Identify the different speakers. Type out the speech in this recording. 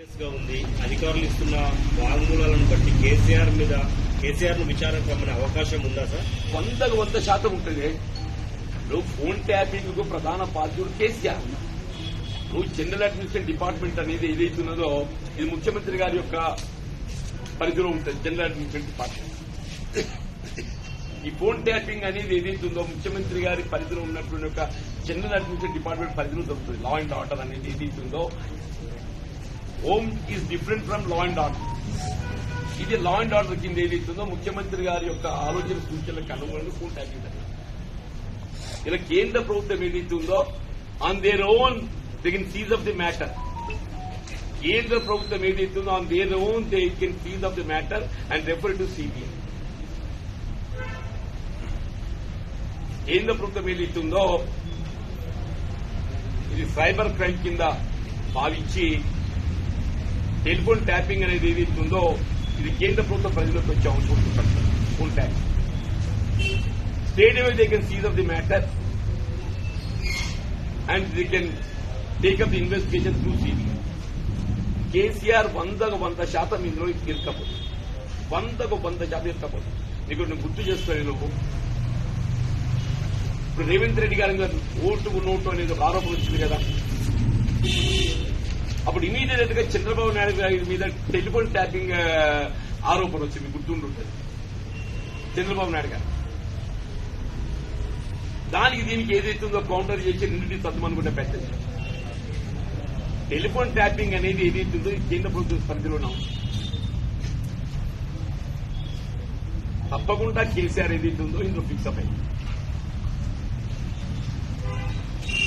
Speaker 1: ఉంది. అధికారులు ఇస్తున్న వాంగ్మూలాలను బట్టి కేసీఆర్ మీద కేసీఆర్ను విచారణకు రమ్మనే అవకాశం ఉందా సార్?
Speaker 2: వందకు వంద శాతం ఉంటుంది. నువ్వు ఫోన్ ట్యాపింగ్కు ప్రధాన బాధ్యుడు కేసీఆర్. నువ్వు జనరల్ అడ్మినిస్ట్రేషన్ డిపార్ట్మెంట్ అనేది ఏదైతున్నదో ఇది ముఖ్యమంత్రి గారి యొక్క పరిధిలో ఉంటుంది జనరల్ అడ్మినిస్ట్రేషన్ డిపార్ట్మెంట్. ఈ ఫోన్ ట్యాపింగ్ అనేది ఏదైతుందో ముఖ్యమంత్రి గారి పరిధిలో ఉన్నటువంటి యొక్క జనరల్ అడ్మినిస్ట్రేషన్ డిపార్ట్మెంట్ పరిధిలో దొరుకుతుంది. లా అండ్ ఆర్డర్ అనేది ఏదైతుందో home is different from law and order ఇది లా అండ్ ఆర్డర్ కింద ఏదైతుందో ముఖ్యమంత్రి గారి యొక్క ఆలోచన సూచనలకు అనుగుణంగా ఫోన్ ఇలా కేంద్ర ప్రభుత్వం ఏదైతుందో on their own they can seize of the matter కేంద్ర ప్రభుత్వం ఏదైతుందో on their own they can seize of the matter and refer to CBI కేంద్ర ప్రభుత్వం ఏదైతుందో ఇది సైబర్ క్రైమ్ కింద భావించి టెలిఫోన్ ట్యాపింగ్ అనేది ఏదైతే ఉందో ఇది కేంద్ర ప్రభుత్వ ప్రజలకు వచ్చే అవసరం ఉంటుంది phone tapping state away they can seize of the matter and they can take up the investigation through CBI KCR వందకు వంద శాతం ఇందులో ఇరకపోతుంది వందకు వంద శాతం ఇరకపోతుంది నీకు నేను గుర్తు చేస్తాను నువ్వు ఇప్పుడు రేవంత్ రెడ్డి గారి ఓటు నోటు అనేది ఒక ఆరోపణ వచ్చింది కదా. అప్పుడు ఇమీడియట్గా చంద్రబాబు నాయుడు గారి మీద టెలిఫోన్ ట్యాపింగ్ ఆరోపణ వచ్చింది గుర్తుంటుంది చంద్రబాబు నాయుడు గారు. దానికి దీనికి ఏదైతుందో కౌంటర్ చేసి రెండింటి సత్తుమనుకుంటే పెట్టండి టెలిఫోన్ ట్యాపింగ్ అనేది ఏదైతుందో కేంద్ర ప్రభుత్వ పరిధిలో ఉంది. తప్పకుండా కేసీఆర్ ఏదైతుందో ఇందులో ఫిక్స్ అప్ అయింది.